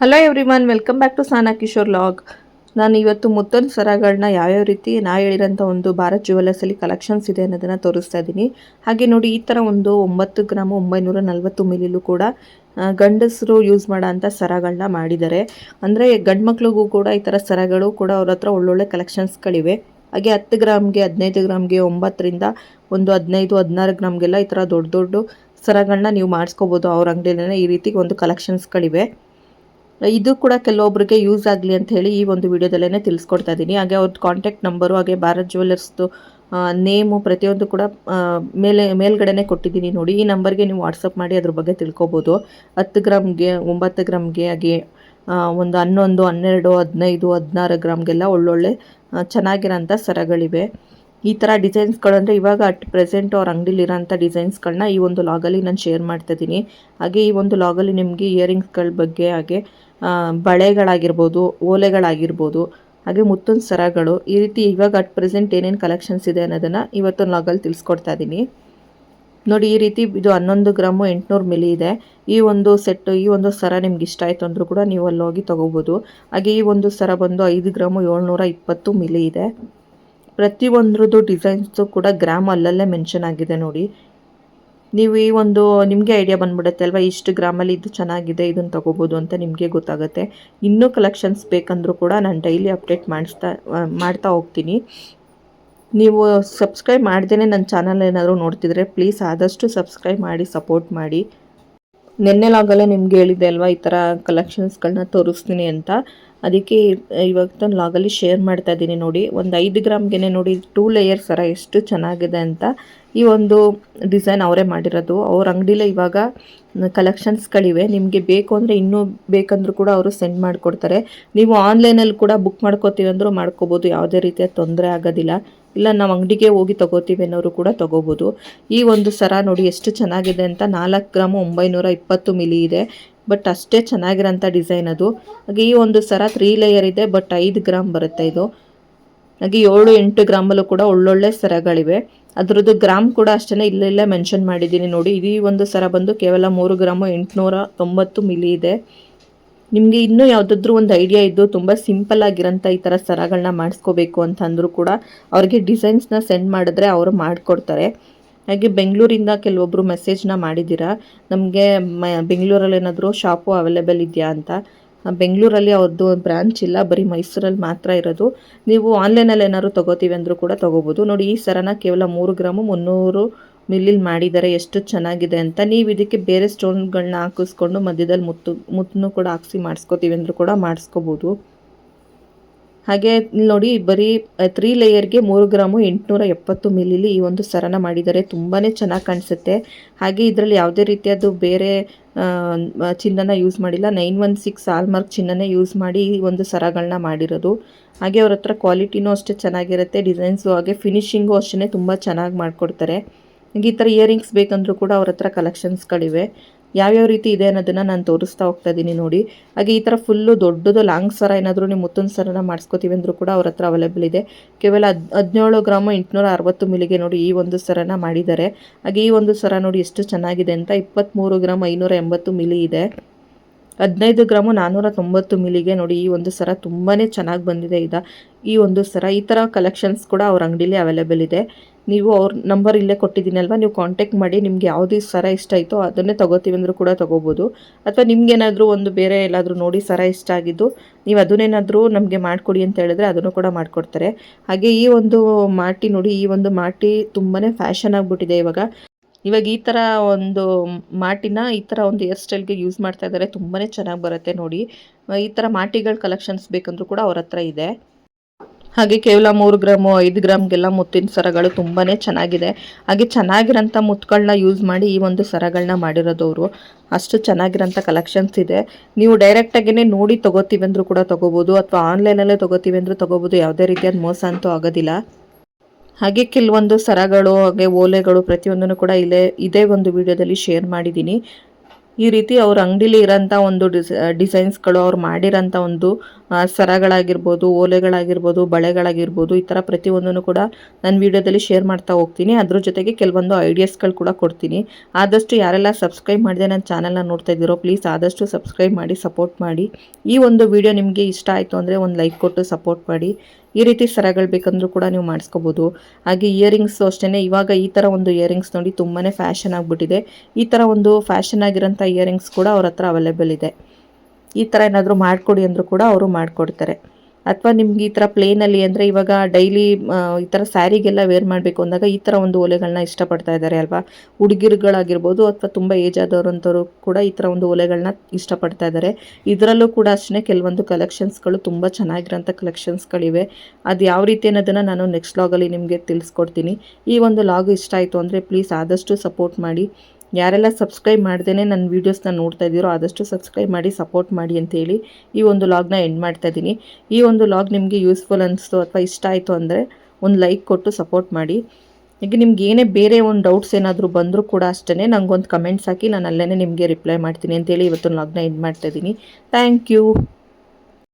Hello everyone welcome back to Sana Kishore log ನಾನು ಇವತ್ತು ಮುತ್ತೊಂದು ಸರಗಳನ್ನ ಯಾವ್ಯಾವ ರೀತಿ ನಾ ಹೇಳಿರೋಂಥ ಒಂದು ಭಾರತ್ ಜುವೆಲ್ಲರ್ಸಲ್ಲಿ ಕಲೆಕ್ಷನ್ಸ್ ಇದೆ ಅನ್ನೋದನ್ನು ತೋರಿಸ್ತಾ ಇದ್ದೀನಿ ಹಾಗೆ ನೋಡಿ, ಈ ಥರ ಒಂದು ಒಂಬತ್ತು ಗ್ರಾಮ್ ಒಂಬೈನೂರ ನಲ್ವತ್ತು ಮಿಲಿಲು ಕೂಡ ಗಂಡಸರು ಯೂಸ್ ಮಾಡೋ ಅಂಥ ಸರಗಳನ್ನ ಮಾಡಿದ್ದಾರೆ. ಅಂದರೆ ಗಂಡು ಮಕ್ಳಿಗೂ ಕೂಡ ಈ ಥರ ಸರಗಳು ಕೂಡ ಅವ್ರ ಹತ್ರ ಒಳ್ಳೊಳ್ಳೆ ಕಲೆಕ್ಷನ್ಸ್ಗಳಿವೆ ಹಾಗೆ ಹತ್ತು ಗ್ರಾಮ್ಗೆ, ಹದಿನೈದು ಗ್ರಾಮ್ಗೆ, ಒಂಬತ್ತರಿಂದ ಒಂದು ಹದಿನೈದು, ಹದಿನಾರು ಗ್ರಾಮ್ಗೆಲ್ಲ ಈ ಥರ ದೊಡ್ಡ ದೊಡ್ಡ ಸರಗಳನ್ನ ನೀವು ಮಾಡಿಸ್ಕೋಬೋದು. ಅವ್ರ ಅಂಗಡಿಯಲ್ಲೇ ಈ ರೀತಿ ಒಂದು ಕಲೆಕ್ಷನ್ಸ್ಗಳಿವೆ ಇದು ಕೂಡ ಕೆಲವೊಬ್ಬರಿಗೆ ಯೂಸ್ ಆಗಲಿ ಅಂತ ಹೇಳಿ ಈ ಒಂದು ವಿಡಿಯೋದಲ್ಲೇ ತಿಳಿಸ್ಕೊಡ್ತಾ ಇದ್ದೀನಿ ಹಾಗೆ ಅವ್ರದ್ದು ಕಾಂಟ್ಯಾಕ್ಟ್ ನಂಬರು ಹಾಗೆ ಭಾರತ್ ಜ್ಯುವೆಲ್ಲರ್ಸ್ದು ನೇಮು ಪ್ರತಿಯೊಂದು ಕೂಡ ಮೇಲೆ, ಮೇಲ್ಗಡೆನೇ ಕೊಟ್ಟಿದ್ದೀನಿ ನೋಡಿ. ಈ ನಂಬರ್ಗೆ ನೀವು ವಾಟ್ಸಪ್ ಮಾಡಿ ಅದ್ರ ಬಗ್ಗೆ ತಿಳ್ಕೊಬೋದು. ಹತ್ತು ಗ್ರಾಮ್ಗೆ ಒಂಬತ್ತು ಗ್ರಾಮ್ಗೆ ಹಾಗೆ ಒಂದು ಹನ್ನೊಂದು, ಹನ್ನೆರಡು, ಹದಿನೈದು, ಹದಿನಾರು ಗ್ರಾಮ್ಗೆಲ್ಲ ಒಳ್ಳೊಳ್ಳೆ ಚೆನ್ನಾಗಿರೋಂಥ ಸರಗಳಿವೆ. ಈ ಥರ ಡಿಸೈನ್ಸ್ಗಳಂದರೆ ಇವಾಗ ಅಟ್ ಪ್ರೆಸೆಂಟ್ ಅವ್ರ ಅಂಗಡಿಲಿರೋಂಥ ಡಿಸೈನ್ಸ್ಗಳನ್ನ ಈ ಒಂದು ಲಾಗಲ್ಲಿ ನಾನು ಶೇರ್ ಮಾಡ್ತಾ ಇದ್ದೀನಿ. ಹಾಗೆ ಈ ಒಂದು ಲಾಗಲ್ಲಿ ನಿಮಗೆ ಇಯರಿಂಗ್ಸ್ಗಳ ಬಗ್ಗೆ, ಹಾಗೆ ಬಳೆಗಳಾಗಿರ್ಬೋದು, ಓಲೆಗಳಾಗಿರ್ಬೋದು, ಹಾಗೆ ಮುತ್ತೊಂದು ಸರಗಳು, ಈ ರೀತಿ ಇವಾಗ ಅಟ್ ಪ್ರೆಸೆಂಟ್ ಏನೇನು ಕಲೆಕ್ಷನ್ಸ್ ಇದೆ ಅನ್ನೋದನ್ನು ಇವತ್ತೊಂದು ಲಾಗಲ್ಲಿ ತಿಳಿಸ್ಕೊಡ್ತಾ ಇದ್ದೀನಿ. ನೋಡಿ, ಈ ರೀತಿ ಇದು ಹನ್ನೊಂದು ಗ್ರಾಮು ಎಂಟುನೂರು ಮಿಲಿ ಇದೆ. ಈ ಒಂದು ಸೆಟ್ ಈ ಒಂದು ಸರ ನಿಮ್ಗೆ ಇಷ್ಟ ಆಯಿತು ಅಂದರೂ ಕೂಡ ನೀವು ಅಲ್ಲಿ ಹೋಗಿ ತೊಗೋಬೋದು. ಹಾಗೆ ಈ ಒಂದು ಸರ ಬಂದು ಐದು ಗ್ರಾಮು ಏಳ್ನೂರ ಇಪ್ಪತ್ತು ಮಿಲಿ ಇದೆ. ಪ್ರತಿಯೊಂದ್ರದ್ದು ಡಿಸೈನ್ಸು ಕೂಡ ಗ್ರಾಮ್ ಅಲ್ಲಲ್ಲೇ ಮೆನ್ಷನ್ ಆಗಿದೆ ನೋಡಿ. ನೀವು ಈ ಒಂದು, ನಿಮಗೆ ಐಡಿಯಾ ಬಂದ್ಬಿಡುತ್ತೆ ಅಲ್ವಾ? ಇಷ್ಟು ಗ್ರಾಮಲ್ಲಿ ಇದು ಚೆನ್ನಾಗಿದೆ, ಇದನ್ನು ತೊಗೋಬೋದು ಅಂತ ನಿಮಗೆ ಗೊತ್ತಾಗುತ್ತೆ. ಇನ್ನೂ ಕಲೆಕ್ಷನ್ಸ್ ಬೇಕಂದರೂ ಕೂಡ ನಾನು ಡೈಲಿ ಅಪ್ಡೇಟ್ ಮಾಡಿಸ್ತಾ ಮಾಡ್ತಾ ಹೋಗ್ತೀನಿ. ನೀವು ಸಬ್ಸ್ಕ್ರೈಬ್ ಮಾಡ್ದೇ ನನ್ನ ಚಾನಲ್ ಏನಾದರೂ ನೋಡ್ತಿದ್ರೆ ಪ್ಲೀಸ್ ಆದಷ್ಟು ಸಬ್ಸ್ಕ್ರೈಬ್ ಮಾಡಿ ಸಪೋರ್ಟ್ ಮಾಡಿ. ನೆನ್ನೆ ಲಾಗಲ್ಲೇ ನಿಮ್ಗೆ ಹೇಳಿದೆ ಅಲ್ವಾ, ಈ ಥರ ಕಲೆಕ್ಷನ್ಸ್ಗಳನ್ನ ತೋರಿಸ್ತೀನಿ ಅಂತ. ಅದಕ್ಕೆ ಇವತ್ತು ಲಾಗಲ್ಲಿ ಶೇರ್ ಮಾಡ್ತಾ ಇದ್ದೀನಿ ನೋಡಿ. ಒಂದು ಐದು ಗ್ರಾಮ್ಗೆ ನೋಡಿ ಟೂ ಲೇಯರ್ ಸರ ಎಷ್ಟು ಚೆನ್ನಾಗಿದೆ ಅಂತ. ಈ ಒಂದು ಡಿಸೈನ್ ಅವರೇ ಮಾಡಿರೋದು. ಅವ್ರ ಅಂಗಡಿಲೇ ಇವಾಗ ಕಲೆಕ್ಷನ್ಸ್ಗಳಿವೆ ನಿಮಗೆ ಬೇಕು ಅಂದರೆ ಇನ್ನೂ ಬೇಕಂದ್ರೂ ಕೂಡ ಅವರು ಸೆಂಡ್ ಮಾಡಿಕೊಡ್ತಾರೆ. ನೀವು ಆನ್ಲೈನಲ್ಲಿ ಕೂಡ ಬುಕ್ ಮಾಡ್ಕೋತೀವಿ ಅಂದರೂ ಮಾಡ್ಕೋಬೋದು. ಯಾವುದೇ ರೀತಿಯ ತೊಂದರೆ ಆಗೋದಿಲ್ಲ. ಇಲ್ಲ, ನಾವು ಅಂಗಡಿಗೆ ಹೋಗಿ ತಗೋತೀವಿ ಅನ್ನೋರು ಕೂಡ ತೊಗೋಬೋದು. ಈ ಒಂದು ಸರ ನೋಡಿ ಎಷ್ಟು ಚೆನ್ನಾಗಿದೆ ಅಂತ. ನಾಲ್ಕು ಗ್ರಾಮು ಒಂಬೈನೂರ ಇಪ್ಪತ್ತು ಮಿಲಿ ಇದೆ. ಬಟ್ ಅಷ್ಟೇ ಚೆನ್ನಾಗಿರೋಂಥ ಡಿಸೈನ್ ಅದು. ಹಾಗೆ ಈ ಒಂದು ಸರ ತ್ರೀ ಲೇಯರ್ ಇದೆ, ಬಟ್ ಐದು ಗ್ರಾಮ್ ಬರುತ್ತೆ ಇದು. ಹಾಗೆ ಏಳು ಎಂಟು ಗ್ರಾಮಲ್ಲೂ ಕೂಡ ಒಳ್ಳೊಳ್ಳೆ ಸರಗಳಿವೆ. ಅದರದ್ದು ಗ್ರಾಮ್ ಕೂಡ ಅಷ್ಟೇ ಇಲ್ಲೇ ಮೆನ್ಷನ್ ಮಾಡಿದ್ದೀನಿ ನೋಡಿ. ಈ ಒಂದು ಸರ ಬಂದು ಕೇವಲ ಮೂರು ಗ್ರಾಮು ಎಂಟುನೂರ ತೊಂಬತ್ತು ಮಿಲಿ ಇದೆ. ನಿಮಗೆ ಇನ್ನೂ ಯಾವುದಾದ್ರೂ ಒಂದು ಐಡಿಯಾ ಇದ್ದು ತುಂಬ ಸಿಂಪಲ್ ಆಗಿರೋಂಥ ಈ ಥರ ಸರಗಳನ್ನ ಮಾಡಿಸ್ಕೋಬೇಕು ಅಂತಂದರೂ ಕೂಡ ಅವ್ರಿಗೆ ಡಿಸೈನ್ಸ್ನ ಸೆಂಡ್ ಮಾಡಿದ್ರೆ ಅವರು ಮಾಡಿಕೊಡ್ತಾರೆ. ಹಾಗೆ ಬೆಂಗಳೂರಿಂದ ಕೆಲವೊಬ್ಬರು ಮೆಸೇಜ್ನ ಮಾಡಿದ್ದೀರಾ? ನಮಗೆ ಮ, ಬೆಂಗಳೂರಲ್ಲಿ ಏನಾದರೂ ಶಾಪು ಅವೈಲೇಬಲ್ ಇದೆಯಾ ಅಂತ? ಬೆಂಗಳೂರಲ್ಲಿ ಅವ್ರದ್ದು ಬ್ರ್ಯಾಂಚ್ ಇಲ್ಲ, ಬರೀ ಮೈಸೂರಲ್ಲಿ ಮಾತ್ರ ಇರೋದು. ನೀವು ಆನ್ಲೈನಲ್ಲಿ ಏನಾದ್ರು ತೊಗೋತೀವಿ ಅಂದರೂ ಕೂಡ ತೊಗೋಬೋದು. ನೋಡಿ, ಈ ಸರನ ಕೇವಲ ಮೂರು ಗ್ರಾಮು, ಮುನ್ನೂರು ಮಿಲ್ಲಿಲ್ ಮಾಡಿದ್ದಾರೆ, ಎಷ್ಟು ಚೆನ್ನಾಗಿದೆ ಅಂತ. ನೀವು ಇದಕ್ಕೆ ಬೇರೆ ಸ್ಟೋನ್ಗಳನ್ನ ಹಾಕಿಸ್ಕೊಂಡು ಮಧ್ಯದಲ್ಲಿ ಮುತ್ತು, ಮುತ್ತನ್ನು ಕೂಡ ಹಾಕ್ಸಿ ಮಾಡಿಸ್ಕೋತೀವಿ ಅಂದರೂ ಕೂಡ ಮಾಡಿಸ್ಕೋಬೋದು. ಹಾಗೆ ನೋಡಿ, ಬರೀ ತ್ರೀ ಲೇಯರ್ಗೆ ಮೂರು ಗ್ರಾಮು ಎಂಟುನೂರ ಎಪ್ಪತ್ತು ಮಿಲಿಲಿ ಈ ಒಂದು ಸರನ ಮಾಡಿದ್ದಾರೆ ತುಂಬಾ ಚೆನ್ನಾಗಿ ಕಾಣಿಸುತ್ತೆ. ಹಾಗೆ ಇದರಲ್ಲಿ ಯಾವುದೇ ರೀತಿಯದ್ದು ಬೇರೆ ಚಿನ್ನನ ಯೂಸ್ ಮಾಡಿಲ್ಲ. ನೈನ್ ಒನ್ ಸಿಕ್ಸ್ ಆಲ್ಮಾರ್ಕ್ ಚಿನ್ನನೇ ಯೂಸ್ ಮಾಡಿ ಈ ಒಂದು ಸರಗಳನ್ನ ಮಾಡಿರೋದು. ಹಾಗೆ ಅವ್ರ ಹತ್ರ ಕ್ವಾಲಿಟಿನೂ ಅಷ್ಟೇ ಚೆನ್ನಾಗಿರುತ್ತೆ ಡಿಸೈನ್ಸು ಹಾಗೆ ಫಿನಿಷಿಂಗು ಅಷ್ಟೇ ತುಂಬ ಚೆನ್ನಾಗಿ ಮಾಡಿಕೊಡ್ತಾರೆ. ಈ ಥರ ಇಯರಿಂಗ್ಸ್ ಬೇಕಂದ್ರೂ ಕೂಡ ಅವ್ರ ಹತ್ರ ಕಲೆಕ್ಷನ್ಸ್ಗಳಿವೆ ಯಾವ್ಯಾವ ರೀತಿ ಇದೆ ಅನ್ನೋದನ್ನು ನಾನು ತೋರಿಸ್ತಾ ಹೋಗ್ತಾ ಇದ್ದೀನಿ ನೋಡಿ. ಹಾಗೆ ಈ ಥರ ಫುಲ್ಲು ದೊಡ್ಡದು ಲಾಂಗ್ ಸರ ಏನಾದರೂ ನೀವು ಮುತ್ತೊಂದು ಸರನ ಮಾಡಿಸ್ಕೋತೀವಿ ಅಂದರೂ ಕೂಡ ಅವ್ರ ಹತ್ರ ಅವೈಲೇಬಲ್ ಇದೆ. ಕೇವಲ ಹದ್ ಹದಿನೇಳು ಗ್ರಾಮು ಎಂಟುನೂರ ಅರವತ್ತು ಮಿಲಿಗೆ ನೋಡಿ ಈ ಒಂದು ಸರನ ಮಾಡಿದ್ದಾರೆ. ಹಾಗೆ ಈ ಒಂದು ಸರ ನೋಡಿ ಎಷ್ಟು ಚೆನ್ನಾಗಿದೆ ಅಂತ ಇಪ್ಪತ್ತ್ಮೂರು ಗ್ರಾಮ್ ಐನೂರ ಎಂಬತ್ತು ಮಿಲಿ ಇದೆ. ಹದಿನೈದು ಗ್ರಾಮು ನಾನ್ನೂರ ತೊಂಬತ್ತು ಮಿಲಿಗೆ ನೋಡಿ ಈ ಒಂದು ಸರ ತುಂಬಾ ಚೆನ್ನಾಗಿ ಬಂದಿದೆ ಇದ ಈ ಒಂದು ಸರ ಈ ಥರ ಕಲೆಕ್ಷನ್ಸ್ ಕೂಡ ಅವ್ರ ಅಂಗಡೀಲಿ ಅವೈಲೇಬಲ್ ಇದೆ. ನೀವು ಅವ್ರ ನಂಬರ್ ಇಲ್ಲೇ ಕೊಟ್ಟಿದ್ದೀನಲ್ವ ನೀವು ಕಾಂಟ್ಯಾಕ್ಟ್ ಮಾಡಿ ನಿಮ್ಗೆ ಯಾವುದೇ ಸರ ಇಷ್ಟ ಆಯಿತೋ ಅದನ್ನೇ ತಗೋತೀವಿ ಅಂದರೂ ಕೂಡ ತೊಗೋಬೋದು. ಅಥವಾ ನಿಮ್ಗೇನಾದರೂ ಒಂದು ಬೇರೆ ಎಲ್ಲಾದರೂ ನೋಡಿ ಸರ ಇಷ್ಟ ಆಗಿದ್ದು, ನೀವು ಅದನ್ನೇನಾದರೂ ನಮಗೆ ಮಾಡಿಕೊಡಿ ಅಂತ ಹೇಳಿದ್ರೆ ಅದನ್ನು ಕೂಡ ಮಾಡಿಕೊಡ್ತಾರೆ. ಹಾಗೆ ಈ ಒಂದು ಮಾಟಿ ನೋಡಿ, ಈ ಒಂದು ಮಾಟಿ ತುಂಬಾ ಫ್ಯಾಷನ್ ಆಗಿಬಿಟ್ಟಿದೆ ಇವಾಗ. ಇವಾಗ ಈ ಥರ ಒಂದು ಮಾಟಿನ ಈ ಥರ ಒಂದು ಹೇರ್ ಸ್ಟೈಲ್ಗೆ ಯೂಸ್ ಮಾಡ್ತಾ ಇದ್ದಾರೆ ತುಂಬಾ ಚೆನ್ನಾಗಿ ಬರುತ್ತೆ ನೋಡಿ. ಈ ಥರ ಮಾಟಿಗಳ ಕಲೆಕ್ಷನ್ಸ್ ಬೇಕಂದ್ರೂ ಕೂಡ ಅವ್ರ ಹತ್ರ ಇದೆ. ಹಾಗೆ ಕೇವಲ ಮೂರು ಗ್ರಾಮು, ಐದು ಗ್ರಾಮ್ಗೆಲ್ಲ ಮುತ್ತಿನ ಸರಗಳು ತುಂಬಾ ಚೆನ್ನಾಗಿದೆ. ಹಾಗೆ ಚೆನ್ನಾಗಿರೋಂಥ ಮುತ್ತುಗಳನ್ನ ಯೂಸ್ ಮಾಡಿ ಈ ಒಂದು ಸರಗಳನ್ನ ಮಾಡಿರೋದವರು. ಅಷ್ಟು ಚೆನ್ನಾಗಿರೋಂಥ ಕಲೆಕ್ಷನ್ಸ್ ಇದೆ. ನೀವು ಡೈರೆಕ್ಟಾಗೇ ನೋಡಿ ತೊಗೋತೀವಿ ಅಂದರೂ ಕೂಡ ತೊಗೋಬೋದು, ಅಥವಾ ಆನ್ಲೈನಲ್ಲೇ ತೊಗೋತೀವಿ ಅಂದರೂ ತೊಗೋಬೋದು, ಯಾವುದೇ ರೀತಿಯಾದ ಮೋಸ ಅಂತೂ ಆಗೋದಿಲ್ಲ. ಹಾಗೆ ಕೆಲವೊಂದು ಸರಗಳು, ಹಾಗೆ ಓಲೆಗಳು ಪ್ರತಿಯೊಂದನ್ನು ಕೂಡ ಇಲ್ಲೇ, ಇದೇ ಒಂದು ವಿಡಿಯೋದಲ್ಲಿ ಶೇರ್ ಮಾಡಿದ್ದೀನಿ. ಈ ರೀತಿ ಅವ್ರ ಅಂಗಡಿಲಿ ಇರೋಂಥ ಒಂದು ಡಿಸ್ ಡಿಸೈನ್ಸ್ಗಳು ಅವ್ರು ಮಾಡಿರೋಂಥ ಒಂದು ಸರಗಳಾಗಿರ್ಬೋದು, ಓಲೆಗಳಾಗಿರ್ಬೋದು, ಬಳೆಗಳಾಗಿರ್ಬೋದು ಈ ಥರ ಪ್ರತಿಯೊಂದನ್ನು ಕೂಡ ನಾನು ವಿಡಿಯೋದಲ್ಲಿ ಶೇರ್ ಮಾಡ್ತಾ ಹೋಗ್ತೀನಿ. ಅದ್ರ ಜೊತೆಗೆ ಕೆಲವೊಂದು ಐಡಿಯಾಸ್ಗಳು ಕೂಡ ಕೊಡ್ತೀನಿ. ಆದಷ್ಟು ಯಾರೆಲ್ಲ ಸಬ್ಸ್ಕ್ರೈಬ್ ಮಾಡಿದೆ ನನ್ನ ಚಾನಲ್ನ ನೋಡ್ತಾ ಇದ್ದೀರೋ ಪ್ಲೀಸ್ ಆದಷ್ಟು ಸಬ್ಸ್ಕ್ರೈಬ್ ಮಾಡಿ, ಸಪೋರ್ಟ್ ಮಾಡಿ. ಈ ಒಂದು ವಿಡಿಯೋ ನಿಮಗೆ ಇಷ್ಟ ಆಯಿತು ಅಂದರೆ ಒಂದು ಲೈಕ್ ಕೊಟ್ಟು ಸಪೋರ್ಟ್ ಮಾಡಿ. ಈ ರೀತಿ ಸರಗಳು ಬೇಕಂದ್ರೂ ಕೂಡ ನೀವು ಮಾಡಿಸ್ಕೋಬೋದು. ಹಾಗೆ ಇಯರಿಂಗ್ಸು ಅಷ್ಟೇ ಇವಾಗ ಈ ಥರ ಒಂದು ಇಯರಿಂಗ್ಸ್ ನೋಡಿ ತುಂಬಾ ಫ್ಯಾಷನ್ ಆಗಿಬಿಟ್ಟಿದೆ. ಈ ಥರ ಒಂದು ಫ್ಯಾಷನ್ ಆಗಿರೋಂಥ ಇಯರಿಂಗ್ಸ್ ಕೂಡ ಅವ್ರ ಹತ್ರ ಅವೈಲೇಬಲ್ ಇದೆ. ಈ ಥರ ಏನಾದರೂ ಮಾಡಿಕೊಡಿ ಅಂದರೂ ಕೂಡ ಅವರು ಮಾಡಿಕೊಡ್ತಾರೆ. ಅಥವಾ ನಿಮ್ಗೆ ಈ ಥರ ಪ್ಲೇನಲ್ಲಿ ಅಂದರೆ ಇವಾಗ ಡೈಲಿ ಈ ಥರ ಸ್ಯಾರಿಗೆಲ್ಲ ವೇರ್ ಮಾಡಬೇಕು ಅಂದಾಗ ಈ ಥರ ಒಂದು ಓಲೆಗಳನ್ನ ಇಷ್ಟಪಡ್ತಾ ಇದ್ದಾರೆ ಅಲ್ವಾ? ಹುಡುಗಿರುಗಳಾಗಿರ್ಬೋದು ಅಥವಾ ತುಂಬ ಏಜ್ ಆದವರಂಥವ್ರು ಕೂಡ ಈ ಥರ ಒಂದು ಓಲೆಗಳನ್ನ ಇಷ್ಟಪಡ್ತಾ ಇದ್ದಾರೆ. ಇದರಲ್ಲೂ ಕೂಡ ಅಷ್ಟೇ ಕೆಲವೊಂದು ಕಲೆಕ್ಷನ್ಸ್ಗಳು ತುಂಬ ಚೆನ್ನಾಗಿರೋಂಥ ಕಲೆಕ್ಷನ್ಸ್ಗಳಿವೆ ಅದು ಯಾವ ರೀತಿ ಅನ್ನೋದನ್ನು ನಾನು ನೆಕ್ಸ್ಟ್ ಲಾಗಲ್ಲಿ ನಿಮಗೆ ತಿಳಿಸ್ಕೊಡ್ತೀನಿ. ಈ ಒಂದು ಲಾಗ್ ಇಷ್ಟ ಆಯಿತು ಅಂದರೆ ಪ್ಲೀಸ್ ಆದಷ್ಟು ಸಪೋರ್ಟ್ ಮಾಡಿ. ಯಾರೆಲ್ಲ ಸಬ್ಸ್ಕ್ರೈಬ್ ಮಾಡ್ದೇ ನನ್ನ ವೀಡಿಯೋಸ್ನ ನೋಡ್ತಾ ಇದ್ದೀರೋ ಆದಷ್ಟು ಸಬ್ಸ್ಕ್ರೈಬ್ ಮಾಡಿ ಸಪೋರ್ಟ್ ಮಾಡಿ ಅಂತೇಳಿ ಈ ಒಂದು ಲಾಗ್ನ ಎಂಡ್ ಮಾಡ್ತಾ ಇದ್ದೀನಿ. ಈ ಒಂದು ಲಾಗ್ ನಿಮಗೆ ಯೂಸ್ಫುಲ್ ಅನಿಸ್ತು ಅಥವಾ ಇಷ್ಟ ಆಯಿತು ಅಂದರೆ ಒಂದು ಲೈಕ್ ಕೊಟ್ಟು ಸಪೋರ್ಟ್ ಮಾಡಿ. ಈಗ ನಿಮ್ಗೆ ಏನೇ ಬೇರೆ ಒಂದು ಡೌಟ್ಸ್ ಏನಾದರೂ ಬಂದರೂ ಕೂಡ ಅಷ್ಟೇ ನಂಗೊಂದು ಕಮೆಂಟ್ಸ್ ಹಾಕಿ ನಾನು ಅಲ್ಲೇ ನಿಮಗೆ ರಿಪ್ಲೈ ಮಾಡ್ತೀನಿ ಅಂತೇಳಿ ಇವತ್ತು ಲಾಗ್ನ ಎಂಡ್ ಮಾಡ್ತಾ ಇದ್ದೀನಿ. Thank you